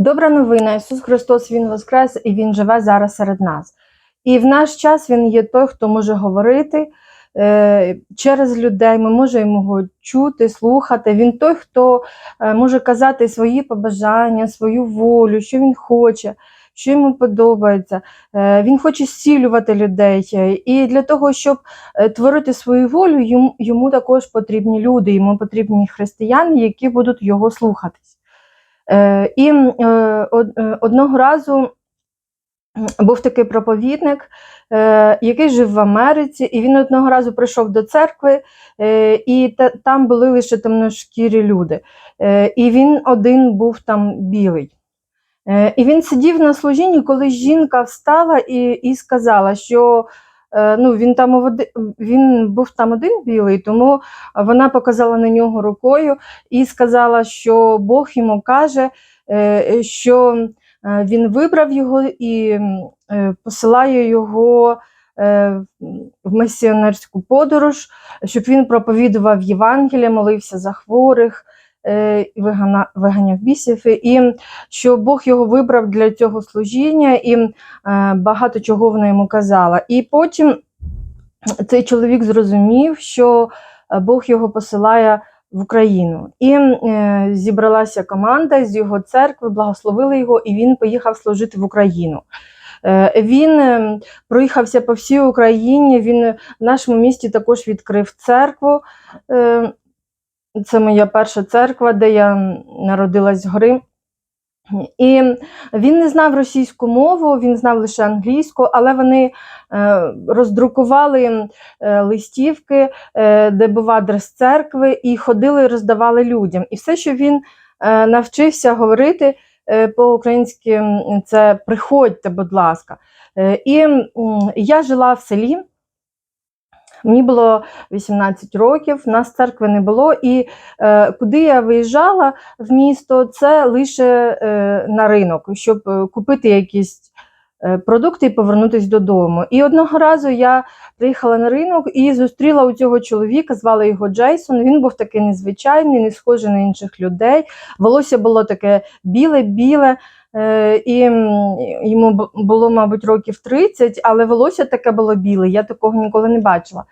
Добра новина, Ісус Христос Він Воскрес і Він живе зараз серед нас. І в наш час Він є той, хто може говорити е, через людей. Ми можемо його чути, слухати. Він той, хто е, може казати свої побажання, свою волю, що він хоче, що йому подобається. Е, він хоче зцілювати людей. І для того, щоб е, творити свою волю, йому також потрібні люди, йому потрібні християни, які будуть його слухатись. Е, І е, е, одного разу був такий проповідник, який жив в Америці, і він одного разу прийшов до церкви, і там були лише темношкірі люди. І він один був там білий. І він сидів на служінні, коли жінка встала і, і сказала, що ну, він, там оди- він був там один білий, тому вона показала на нього рукою і сказала, що Бог йому каже, е, що е, він вибрав його і е, посилає його е, в місіонерську подорож, щоб він проповідував Євангелія, молився за хворих, е, вигана- виганяв бісів, і що Бог його вибрав для цього служіння, і е, багато чого вона йому казала. І потім цей чоловік зрозумів, що е, Бог його посилає в Україну. І е, зібралася команда з його церкви, благословили його, і він поїхав служити в Україну. Е, Він е, проїхався по всій Україні. Він в нашому місті також відкрив церкву. Е, Це моя перша церква, де я народилась згори. І він не знав російську мову, він знав лише англійську, але вони е, роздрукували е, листівки, е, де був адрес церкви, і ходили, роздавали людям. І все, що він навчився говорити по-українськи, це приходьте, будь ласка. І я жила в селі. Мені було 18 років, нас церкви не було, і е, куди я виїжджала в місто, це лише е, на ринок, щоб е, купити якісь е, продукти і повернутися додому. І одного разу я приїхала на ринок і зустріла у цього чоловіка, звали його Джейсон. Він був такий незвичайний, не схожий на інших людей. Волосся було таке біле-біле. Е, і йому було, мабуть, років 30, але волосся таке було біле, я такого ніколи не бачила.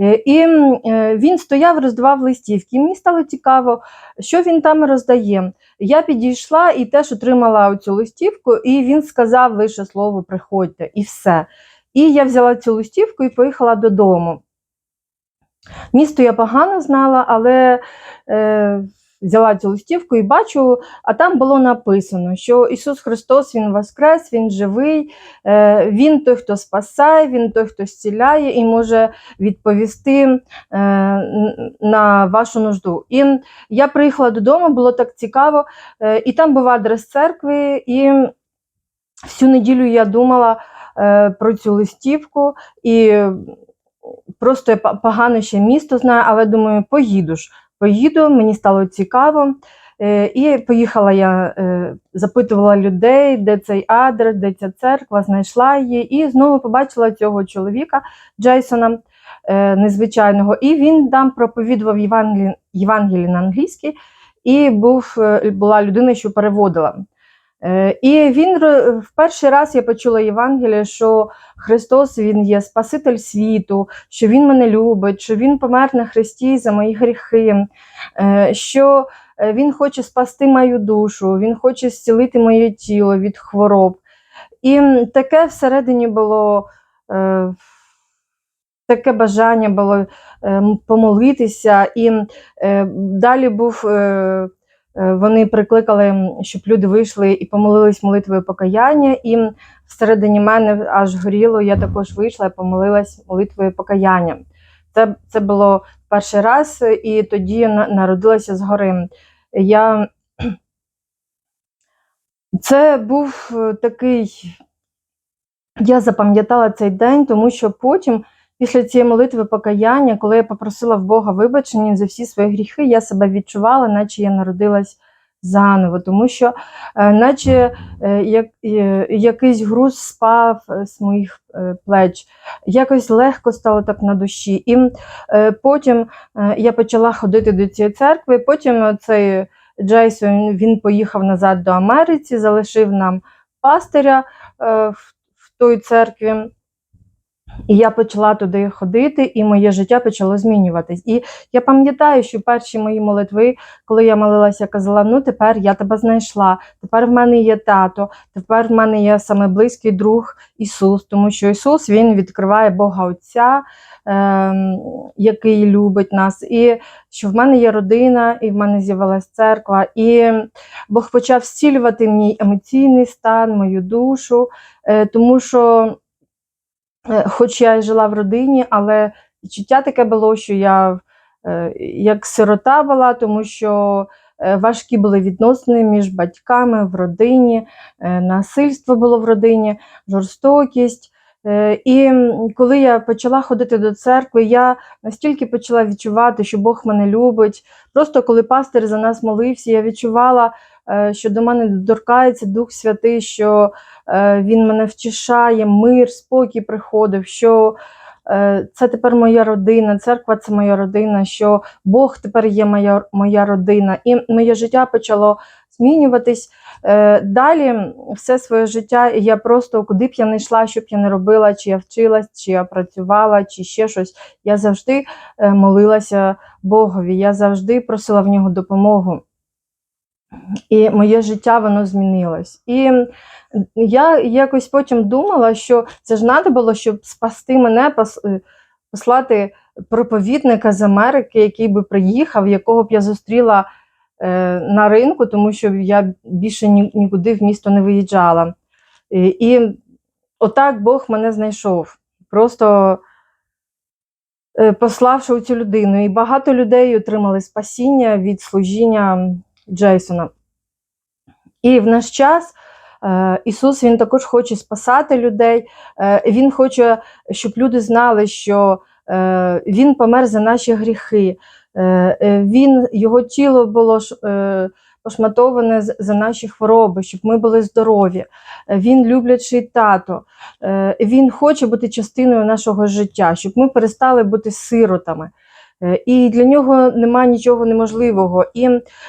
Е, І е, він стояв, роздавав листівки. І мені стало цікаво, що він там роздає. Я підійшла і теж отримала цю листівку, і він сказав лише слово приходьте, і все. І я взяла цю листівку і поїхала додому. Місто я погано знала, але е, взяла цю листівку і бачу, а там було написано, що Ісус Христос Він Воскрес, Він живий, е, Він той, хто спасає, Він той, хто зціляє і може відповісти е, на вашу нужду. І я приїхала додому, було так цікаво, е, і там був адрес церкви, і всю неділю я думала про цю листівку. і Просто я погано ще місто знаю, але думаю, поїду ж. Поїду, мені стало цікаво. Е, І поїхала я, е, запитувала людей, де цей адрес, де ця церква, знайшла її, і знову побачила цього чоловіка Джейсона е, незвичайного. І він там проповідував Євангелі, на англійській, і був, була людина, що переводила. Е, І він в перший раз я почула Євангеліє, що Христос Він є Спаситель світу, що Він мене любить, що Він помер на Христі за мої гріхи, е, що е, Він хоче спасти мою душу, Він хоче зцілити моє тіло від хвороб. І таке всередині було. Таке бажання було е, помолитися, і далі був вони прикликали, щоб люди вийшли і помолились молитвою покаяння, і всередині мене аж горіло, я також вийшла і помолилась молитвою покаяння. Це, це було перший раз, і тоді народилася згори. Я... Це був е, такий. Я запам'ятала цей день, тому що потім, після цієї молитви покаяння, коли я попросила в Бога вибачення за всі свої гріхи, я себе відчувала, наче я народилась заново, тому що, е, наче е, як, е, якийсь груз спав з моїх плеч, якось легко стало так на душі. І потім я почала ходити до цієї церкви, потім цей Джейсон він поїхав назад до Америці, залишив нам пастиря в той церкві. І я почала туди ходити, і моє життя почало змінюватись. І я пам'ятаю, що перші мої молитви, коли я молилася, казала: ну тепер я тебе знайшла, тепер в мене є тато, тепер в мене є саме близький друг Ісус, тому що Ісус Він відкриває Бога Отця, ем, який любить нас, і що в мене є родина, і в мене з'явилась церква. І Бог почав зцілювати мій емоційний стан, мою душу, е, тому що. Е, Хоч я і жила в родині, але відчуття таке було, що я е, як сирота була, тому що е, важкі були відносини між батьками в родині, насильство було в родині, жорстокість. І коли я почала ходити до церкви, я настільки почала відчувати, що Бог мене любить. Просто коли пастир за нас молився, я відчувала, що до мене доторкається Дух Святий, що е, він мене втішає, мир, спокій приходив, що е, це тепер моя родина, церква це моя родина, що Бог тепер є моя, моя родина. І моє життя почало змінюватись. Е, Далі все своє життя я просто куди б я не йшла, що б я не робила, чи я вчилась, чи я працювала, чи ще щось. Я завжди е, молилася Богові, я завжди просила в нього допомогу. І моє життя воно змінилось. І я якось потім думала, що це ж треба було, щоб спасти мене, е, послати проповідника з Америки, який би приїхав, якого б я зустріла е, на ринку, тому що я більше нікуди в місто не виїжджала. І, отак Бог мене знайшов. Просто е, пославши цю людину. І багато людей отримали спасіння від служіння Джейсона. І в наш час е, Ісус Він також хоче спасати людей. Е, Він хоче, щоб люди знали, що е, Він помер за наші гріхи. Він, Його тіло було пошматоване за наші хвороби, щоб ми були здорові. Він люблячий тато. Він хоче бути частиною нашого життя, щоб ми перестали бути сиротами. Е, І для нього немає нічого неможливого. І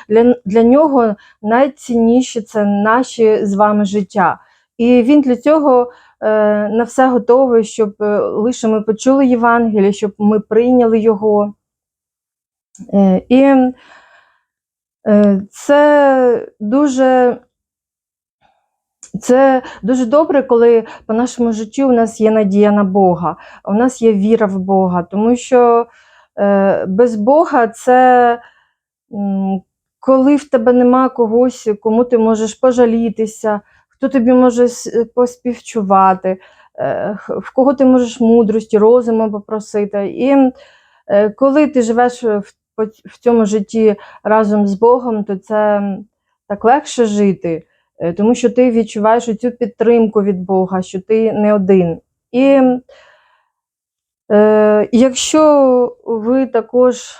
для, для нього найцінніше це наші з вами життя. І він для цього е, на все готовий, щоб е, лише ми почули Євангеліє, щоб ми прийняли його. І це дуже. Це дуже добре, коли по нашому життю у нас є надія на Бога, у нас є віра в Бога, тому що без Бога це коли в тебе нема когось, кому ти можеш пожалітися, хто тобі може поспівчувати, е, в кого ти можеш мудрості, розуму попросити. І е, коли ти живеш в, цьому житті разом з Богом, то це так легше жити, е, тому що ти відчуваєш цю підтримку від Бога, що ти не один. І е, якщо ви також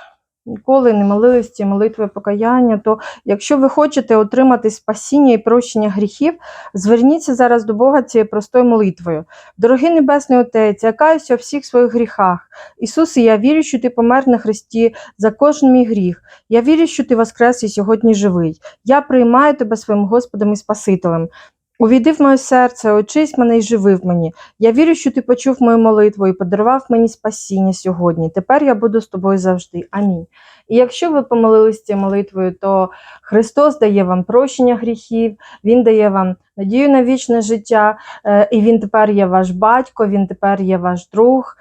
ніколи не молились ці молитви покаяння, то якщо ви хочете отримати спасіння і прощення гріхів, зверніться зараз до Бога цією простою молитвою. Дорогий Небесний Отець, я каюся у всіх своїх гріхах. Ісусе, я вірю, що Ти помер на Христі за кожен мій гріх. Я вірю, що Ти воскрес і сьогодні живий. Я приймаю Тебе своїм Господом і Спасителем. Увійди в моє серце, очись мене і живи в мені. Я вірю, що ти почув мою молитву і подарував мені спасіння сьогодні. Тепер я буду з тобою завжди. Амінь. І якщо ви помолились цією молитвою, то Христос дає вам прощення гріхів, Він дає вам надію на вічне життя, е, і Він тепер є ваш батько, Він тепер є ваш друг.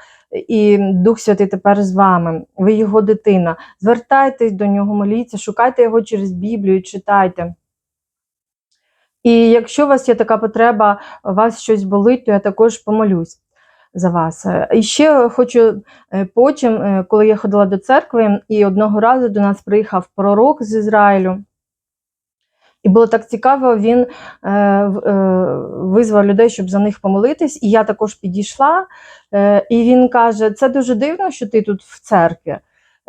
І Дух Святий тепер з вами, ви його дитина. Звертайтесь до нього, моліться, шукайте його через Біблію, читайте. І якщо у вас є така потреба, у вас щось болить, то я також помолюсь за вас. І ще хочу е, потім, е, коли я ходила до церкви, і одного разу до нас приїхав пророк з Ізраїлю. І було так цікаво, він е, е, визвав людей, щоб за них помолитись, і я також підійшла. Е, і він каже: це дуже дивно, що ти тут в церкві.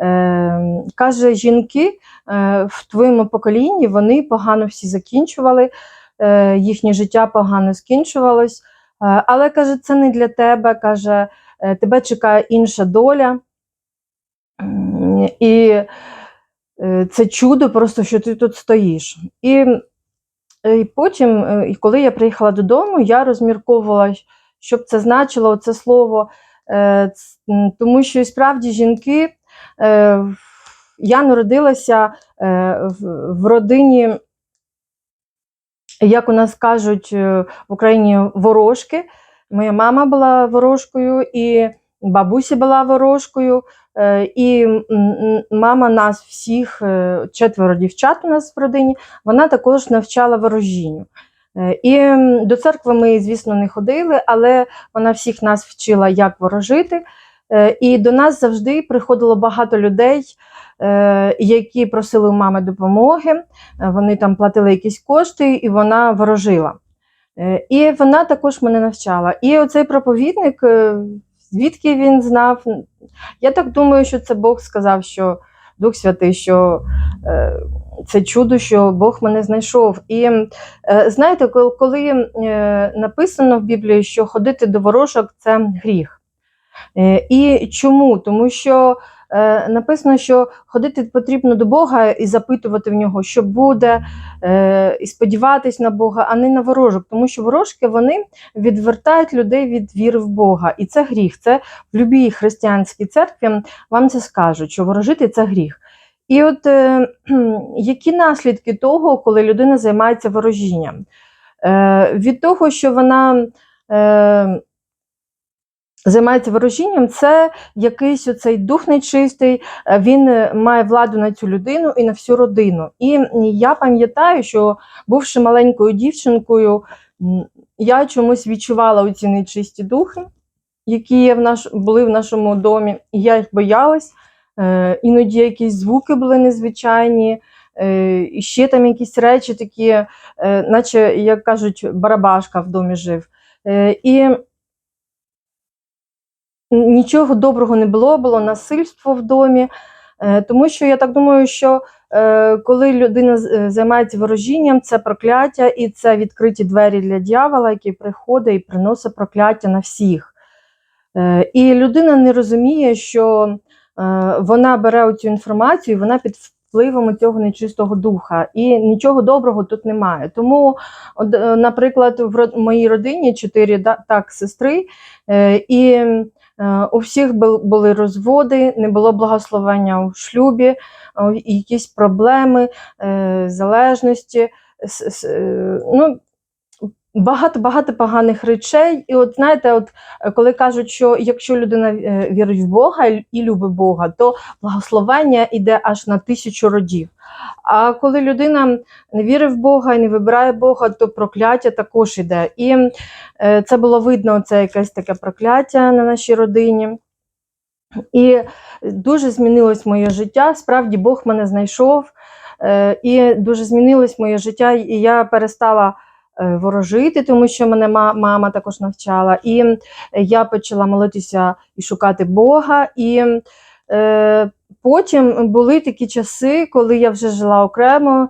Е, каже, жінки е, в твоєму поколінні вони погано всі закінчували, їхнє життя погано скінчувалось. Е, але каже, це не для тебе. каже, е, тебе чекає інша доля. І е, це чудо, просто що ти тут стоїш. І, і потім, е, коли я приїхала додому, я розмірковувала, що б це значило це слово. Е, Тому що і справді жінки, е, я народилася е, в родині, як у нас кажуть е, в Україні, ворожки. Моя мама була ворожкою, і бабуся була ворожкою. Е, І мама нас всіх, е, четверо дівчат у нас в родині, вона також навчала ворожінню. І до церкви ми, звісно, не ходили, але вона всіх нас вчила, як ворожити. Е, І до нас завжди приходило багато людей, е, які просили у мами допомоги. Е, Вони там платили якісь кошти, і вона ворожила. І вона також мене навчала. І оцей проповідник, звідки він знав? Я так думаю, що це Бог сказав, що Дух Святий, що це чудо, що Бог мене знайшов. І знаєте, коли написано в Біблії, що ходити до ворожок це гріх. Е, І чому? Тому що е, написано, що ходити потрібно до Бога і запитувати в нього, що буде, е, і сподіватись на Бога, а не на ворожок. Тому що ворожки вони відвертають людей від віри в Бога. І це гріх. Це в будь-якій християнській церкві вам це скажуть, що ворожити це гріх. І от е, які наслідки того, коли людина займається ворожінням? Е, від того, що вона займається ворожінням, це якийсь оцей дух нечистий, е, він е, має владу на цю людину і на всю родину. І я пам'ятаю, що бувши маленькою дівчинкою, я чомусь відчувала оці нечисті духи, які є в наш, були в нашому домі, і я їх боялась. Е, іноді якісь звуки були незвичайні, е, ще там якісь речі такі, е, наче, як кажуть, барабашка в домі жив. Е, і нічого доброго не було, було насильство в домі. Е, Тому що я так думаю, що е, коли людина е, займається ворожінням, це прокляття і це відкриті двері для дьявола, який приходить і приносить прокляття на всіх. І людина не розуміє, що вона бере цю інформацію, і вона під впливом цього нечистого духа, і нічого доброго тут немає. Тому, наприклад, в моїй родині чотири так сестри, і у всіх бу- були розводи, не було благословення у шлюбі, е, якісь проблеми, е, залежності. е, Ну, Багато багато поганих речей. І от знаєте, от е, коли кажуть, що якщо людина е, вірить в Бога і любить Бога, то благословення йде аж на тисячу родів. А коли людина не вірить в Бога і не вибирає Бога, то прокляття також іде. І е, це було видно, це якесь таке прокляття на нашій родині. І дуже змінилось моє життя. Справді Бог мене знайшов, і дуже змінилось моє життя, і я перестала ворожити, тому що мене мама також навчала. І я почала молитися і шукати Бога. І е, потім були такі часи, коли я вже жила окремо,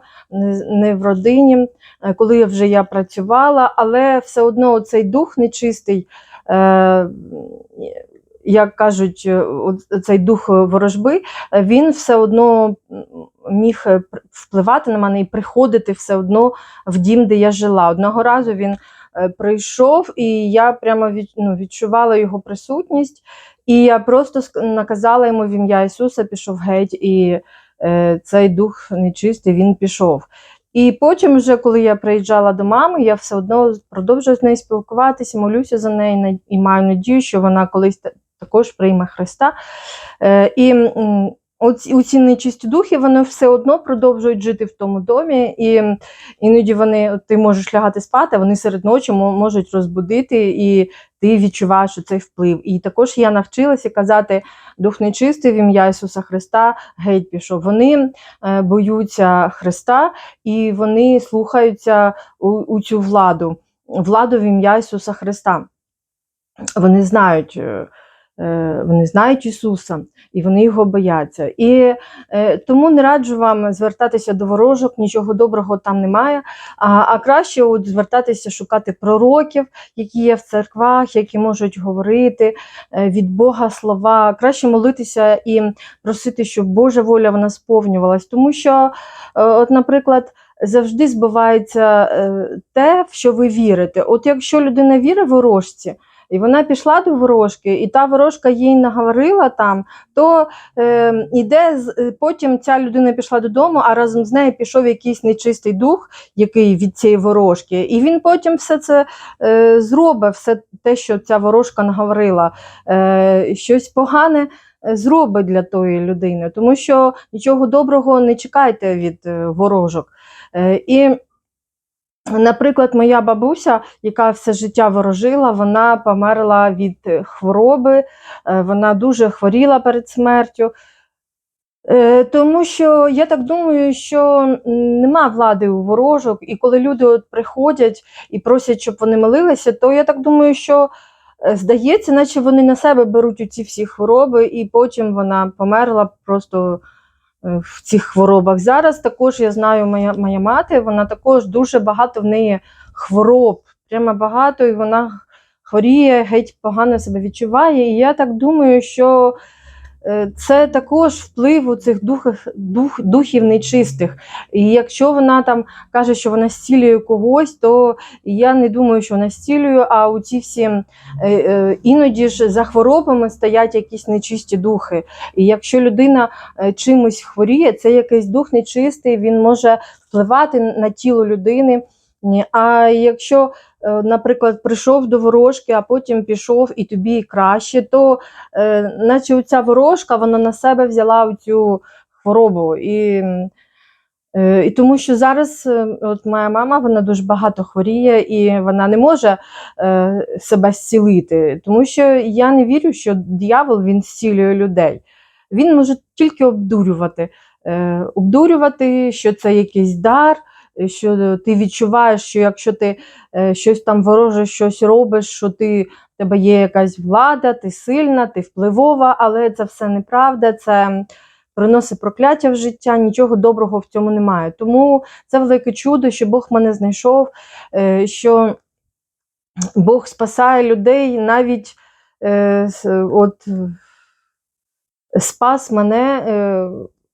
не, в родині, е, коли я вже я працювала, але все одно цей дух нечистий. Е, як кажуть, е, цей дух ворожби, е, він все одно міг е, впливати на мене і приходити все одно в дім, де я жила. Одного разу він е, прийшов, і я прямо від, ну, відчувала його присутність, і я просто наказала йому в ім'я Ісуса, пішов геть, і е, цей дух нечистий він пішов. І потім, вже коли я приїжджала до мами, я все одно продовжую з нею спілкуватися, молюся за неї і маю надію, що вона колись також прийме Христа. Е, і оці, оці нечисті духи вони все одно продовжують жити в тому домі, і іноді вони ти можеш лягати спати, вони серед ночі можуть розбудити, і ти відчуваєш цей вплив. І також я навчилася казати дух нечистий в ім'я Ісуса Христа, геть пішов. Вони е, боються Христа і вони слухаються у, у цю владу, владу в ім'я Ісуса Христа. Вони знають. Е, вони знають Ісуса і вони його бояться. І е, тому не раджу вам звертатися до ворожок, нічого доброго там немає. А, а краще от звертатися шукати пророків, які є в церквах, які можуть говорити е, від Бога слова. Краще молитися і просити, щоб Божа воля вона сповнювалась. Тому що, от, наприклад, завжди збувається те, в що ви вірите. От якщо людина вірить ворожці, і вона пішла до ворожки, і та ворожка їй наговорила там, то е, іде потім ця людина пішла додому, а разом з нею пішов якийсь нечистий дух, який від цієї ворожки, і він потім все це е, зробить, все те, що ця ворожка наговорила, е, щось погане. е, Зробить для тої людини, тому що нічого доброго не чекайте від е, ворожок. Е, І, наприклад, моя бабуся, яка все життя ворожила, вона померла від е, хвороби, е, вона дуже хворіла перед смертю. Е, Тому що я так думаю, що нема влади у ворожок, і коли люди от приходять і просять, щоб вони молилися, то я так думаю, що здається, наче вони на себе беруть ці всі хвороби, і потім вона померла просто в цих хворобах. Зараз також я знаю, моя, моя мати, вона також дуже багато в неї хвороб, прямо багато, і вона хворіє, геть погано себе відчуває. І я так думаю, що е, це також вплив у цих духів, дух, духів нечистих. І якщо вона там каже, що вона зцілює когось, то я не думаю, що вона зцілює, а у ці всі е, е, іноді ж за хворобами стоять якісь нечисті духи. І якщо людина е, чимось хворіє, це якийсь дух нечистий, він може впливати на тіло людини. А якщо, е, наприклад, прийшов до ворожки, а потім пішов і тобі краще, то е, наче ця ворожка вона на себе взяла цю хворобу. І, е, і тому що зараз е, от моя мама вона дуже багато хворіє і вона не може е, себе зцілити, тому що я не вірю, що диявол він зцілює людей. Він може тільки обдурювати, е, обдурювати, що це якийсь дар е, що ти відчуваєш, що якщо ти е, щось там вороже, щось робиш, що ти в тебе є якась влада, ти сильна, ти впливова, але це все неправда, це приносить прокляття в життя, нічого доброго в цьому немає. Тому це велике чудо, що Бог мене знайшов, е, що Бог спасає людей навіть е, от, спас мене.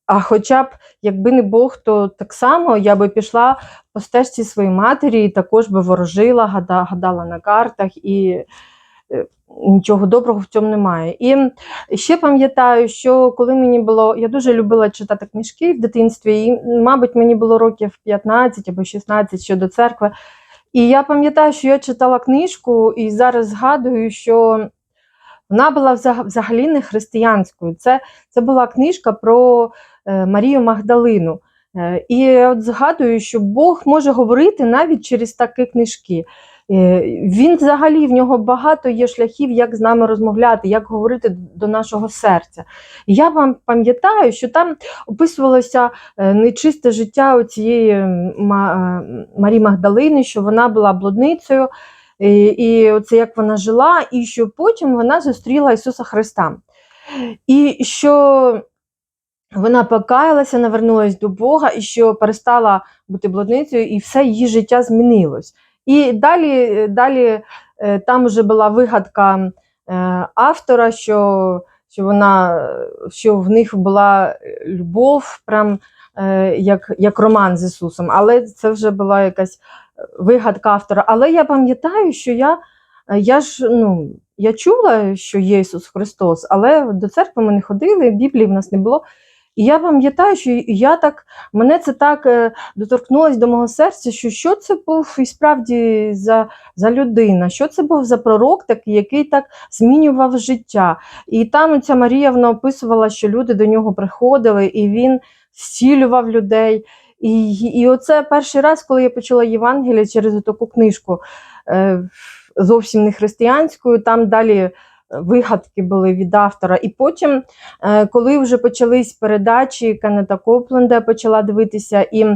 А хоча б, якби не Бог, то так само я би пішла по стежці своєї матері і також би ворожила, гадала на картах, і е, нічого доброго в цьому немає. І ще пам'ятаю, що коли мені було, я дуже любила читати книжки в дитинстві, і, мабуть, мені було років 15 або 16 щодо церкви. І я пам'ятаю, що я читала книжку, і зараз згадую, що вона була взагалі не християнською. Це, це була книжка про е, Марію Магдалину. Е, і от згадую, що Бог може говорити навіть через такі книжки. Е, Він взагалі в нього багато є шляхів, як з нами розмовляти, як говорити до нашого серця. Я вам пам'ятаю, що там описувалося нечисте життя цієї Марії Магдалини, що вона була блудницею, і, і оце як вона жила, і що потім вона зустріла Ісуса Христа. І що вона покаялася, навернулася до Бога, і що перестала бути блудницею, і все її життя змінилось. І далі, далі е, там вже була вигадка е, автора, що, що, вона, що в них була любов, прям е, як, як роман з Ісусом. Але це вже була якась вигадка автора. Але я пам'ятаю, що я, я ж ну, я чула, що є Ісус Христос, але до церкви ми не ходили, Біблії в нас не було. І я пам'ятаю, що я так, мене це так е, доторкнулося до мого серця, що що це був і справді за, за людина, що це був за пророк такий, який так змінював життя. І там ця Марія вона описувала, що люди до нього приходили, і він зцілював людей. І, і оце перший раз, коли я почула Євангелія через таку книжку, е, зовсім не християнською, там далі вигадки були від автора. І потім, е, коли вже почались передачі Кеннета Копленда, почала дивитися, і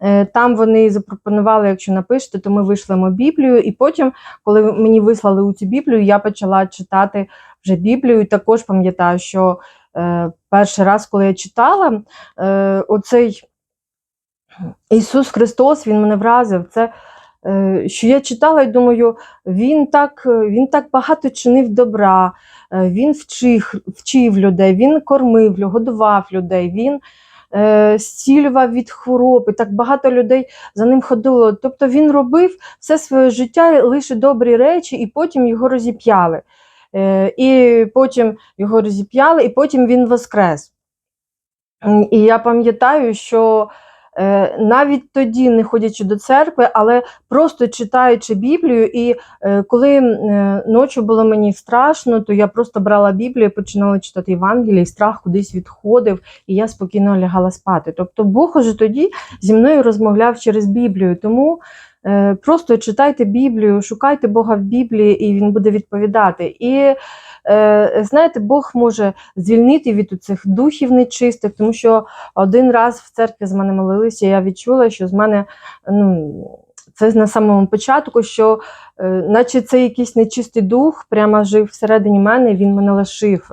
е, там вони запропонували, якщо напишете, то ми вийшлемо Біблію. І потім, коли мені вислали у цю Біблію, я почала читати вже Біблію. І також пам'ятаю, що е, перший раз, коли я читала, е, оцей Ісус Христос, Він мене вразив. Це е, що я читала і думаю, він так, він так багато чинив добра, е, він вчив, вчив людей, він кормив, годував людей, він е, зцілював від хвороб, і так багато людей за ним ходило. Тобто він робив все своє життя лише добрі речі, і потім його розіп'яли. Е, І потім його розіп'яли, і потім він воскрес. І я пам'ятаю, що е, навіть тоді, не ходячи до церкви, але просто читаючи Біблію, і е, коли е, ночі було мені страшно, то я просто брала Біблію, починала читати Євангеліє, і страх кудись відходив, і я спокійно лягала спати. Тобто Бог уже тоді зі мною розмовляв через Біблію. Тому е, просто читайте Біблію, шукайте Бога в Біблії, і Він буде відповідати. І е, знаєте, Бог може звільнити від цих духів нечистих, тому що один раз в церкві з мене молилися, я відчула, що з мене ну, це на самому початку, що е, наче це якийсь нечистий дух, прямо жив всередині мене, він мене лишив.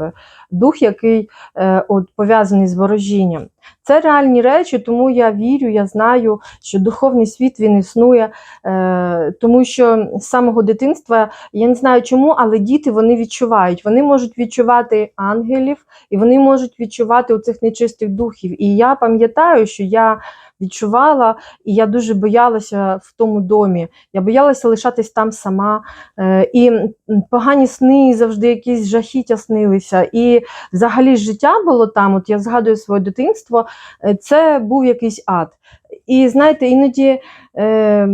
Дух, який е, от, пов'язаний з ворожінням. Це реальні речі, тому я вірю, я знаю, що духовний світ він існує, е, тому що з самого дитинства я не знаю чому, але діти вони відчувають. Вони можуть відчувати ангелів, і вони можуть відчувати оцих нечистих духів. І я пам'ятаю, що я відчувала, і я дуже боялася в тому домі. Я боялася лишатись там сама. Е, і погані сни, завжди якісь жахіття снилися. І взагалі життя було там. От я згадую своє дитинство, е, це був якийсь ад. І знаєте, іноді. Е,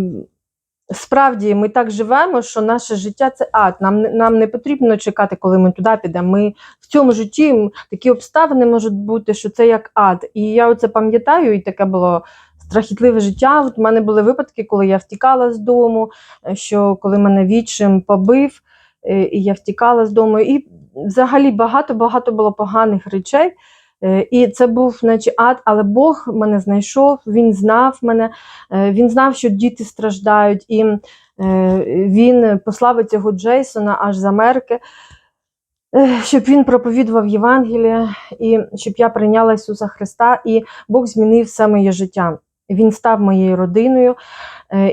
Справді ми так живемо, що наше життя це ад. Нам, нам не потрібно чекати, коли ми туди підемо. Ми в цьому житті такі обставини можуть бути, що це як ад. І я оце пам'ятаю, і таке було страхітливе життя. От у мене були випадки, коли я втікала з дому, е, що коли мене відчим побив, е, і я втікала з дому. І взагалі багато-багато було поганих речей. Е, І це був наче ад, але Бог мене знайшов, він знав мене, е, він знав, що діти страждають, і е, він послав цього Джейсона аж з Америки, щоб він проповідував Євангеліє, і щоб я прийняла Ісуса Христа, і Бог змінив все моє життя. Він став моєю родиною.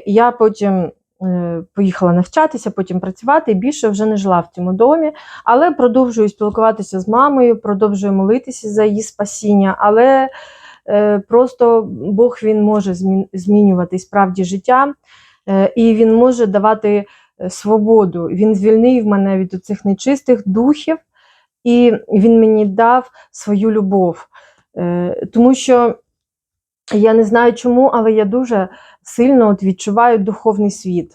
Я потім поїхала навчатися, потім працювати, і більше вже не жила в цьому домі. Але продовжую спілкуватися з мамою, продовжую молитися за її спасіння. Але е, просто Бог він може змінювати справді життя, е, і він може давати е, свободу. Він звільнив мене від цих нечистих духів, і він мені дав свою любов. Е, тому що я не знаю чому, але я дуже сильно от відчуваю духовний світ.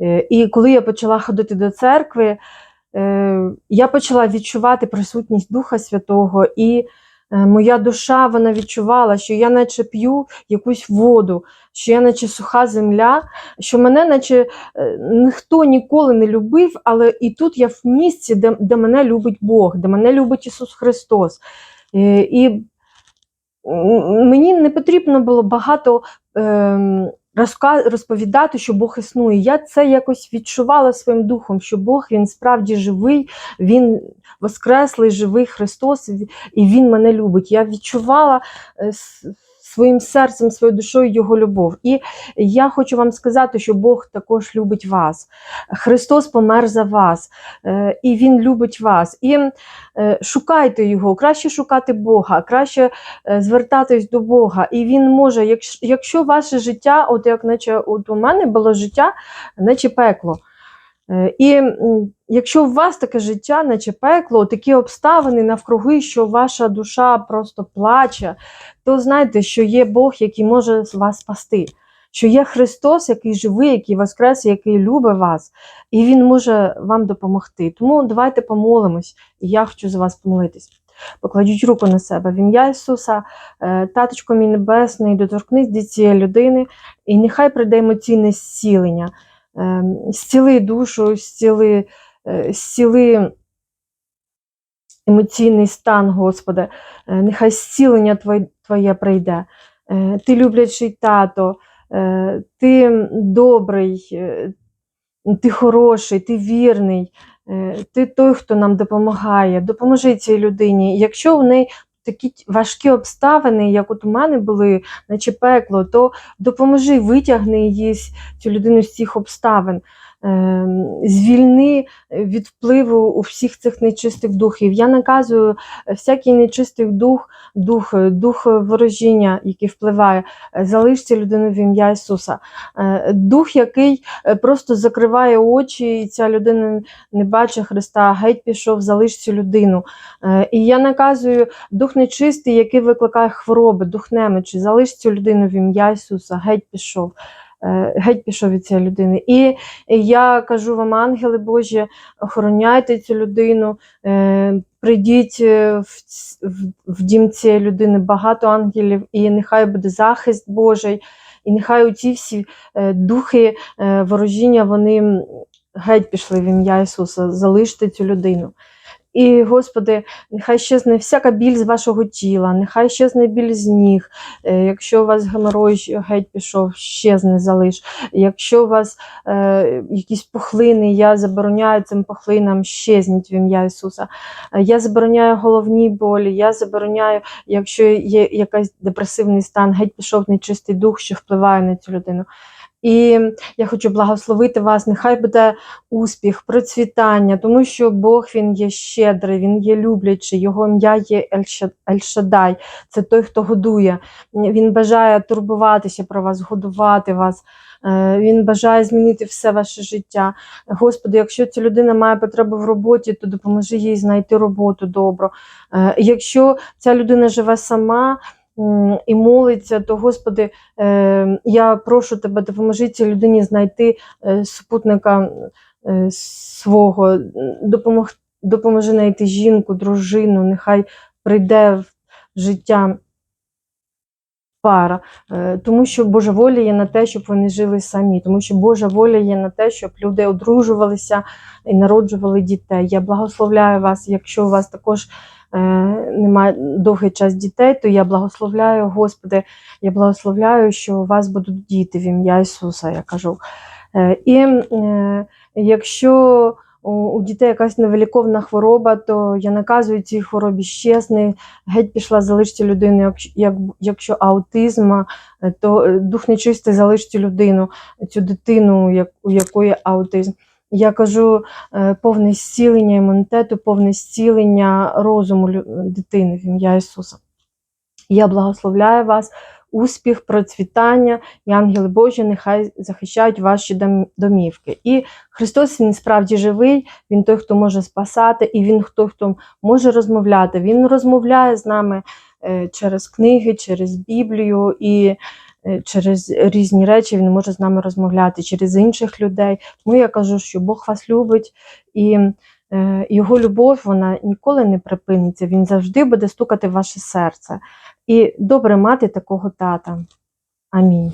Е, І коли я почала ходити до церкви, е, я почала відчувати присутність Духа Святого, і е, моя душа вона відчувала, що я наче п'ю якусь воду, що я наче суха земля, що мене наче ніхто ніколи не любив, але і тут я в місці, де, де мене любить Бог, де мене любить Ісус Христос. І мені не потрібно було багато ем, розповідати, що Бог існує. Я це якось відчувала своїм духом, що Бог він справді живий, він воскреслий, живий Христос, і Він мене любить. Я відчувала е, своїм серцем, своєю душою Його любов. І я хочу вам сказати, що Бог також любить вас. Христос помер за вас, е, і Він любить вас. І е, шукайте Його, краще шукати Бога, краще е, звертатись до Бога. І Він може, якщо, ваше життя, от як наче от у мене було життя, наче пекло. Е, І якщо у вас таке життя, наче пекло, такі обставини навкруги, що ваша душа просто плаче, то знайте, що є Бог, який може вас спасти. Що є Христос, який живий, який воскрес, який любить вас, і Він може вам допомогти. Тому давайте помолимось, і я хочу за вас помолитись. Покладіть руку на себе в ім'я Ісуса, Е, Таточко мій небесний, доторкнись до цієї людини, і нехай прийде емоційне зцілення. Е, Зціли душу, зціли, е, зціли емоційний стан, Господи. Е, Нехай зцілення Твоє, прийде. Е, Ти люблячий тато, ти добрий, ти хороший, ти вірний. Ти той, хто нам допомагає, допоможи цій людині. Якщо в неї такі важкі обставини, як от у мене були, наче пекло, то допоможи, витягни її, цю людину з цих обставин. Е, Звільни від впливу у всіх цих нечистих духів. Я наказую е, всякий нечистий дух, дух, е, дух ворожіння, який впливає, е, залиште людину в ім'я Ісуса. Дух, який просто закриває очі, і ця людина не бачить Христа, геть пішов, залиш цю людину. І я наказую дух нечистий, який викликає хвороби, дух немочі, залиш цю людину в ім'я Ісуса, геть пішов. Е, Геть пішов від цієї людини. І я кажу вам, ангели Божі, охороняйте цю людину, е, прийдіть е, в, в, дім цієї людини багато ангелів, і нехай буде захист Божий, і нехай ці всі духи ворожіння, вони геть пішли в ім'я Ісуса, залиште цю людину. І, Господи, нехай щезне всяка біль з вашого тіла, нехай щезне біль з ніг. Е, Якщо у вас геморой геть пішов, щезне залиш. Якщо у вас е, якісь пухлини, я забороняю цим пухлинам щезніть в ім'я Ісуса. Е, Я забороняю головні болі, я забороняю, якщо є якийсь депресивний стан, геть пішов нечистий дух, що впливає на цю людину. І я хочу благословити вас, нехай буде успіх, процвітання, тому що Бог Він є щедрий, Він є люблячий, Його ім'я є Ель-Ша- Це той, хто годує. Він бажає турбуватися про вас, годувати вас. Е, Він бажає змінити все ваше життя. Господи, якщо ця людина має потребу в роботі, то допоможи їй знайти роботу добру. Е, Якщо ця людина живе сама і молиться, то Господи, е, я прошу тебе, допоможи цій людині знайти е, супутника е, свого, допоможи знайти жінку, дружину, нехай прийде в життя пара, тому що Божа воля є на те, щоб вони жили самі, тому що Божа воля є на те, щоб люди одружувалися і народжували дітей. Я благословляю вас, якщо у вас також немає довгий час дітей, то я благословляю, Господи, я благословляю, що у вас будуть діти в ім'я Ісуса, я кажу. Е, і е, якщо у, дітей якась невиліковна хвороба, то я наказую цій хворобі щезни, геть пішла залиште людину, як, якщо аутизм, е, то е, дух нечистий залиште людину, цю дитину, у якої аутизм. Я кажу е, повне зцілення імунітету, повне зцілення розуму дитини в ім'я Ісуса. Я благословляю вас, успіх, процвітання, і ангели Божі нехай захищають ваші домівки. І Христос Він справді живий, Він той, хто може спасати, і Він той, хто може розмовляти. Він розмовляє з нами е, через книги, через Біблію і через різні речі Він може з нами розмовляти, через інших людей. Тому я кажу, що Бог вас любить і е, його любов вона ніколи не припиниться. Він завжди буде стукати в ваше серце. І добре мати такого тата. Амінь.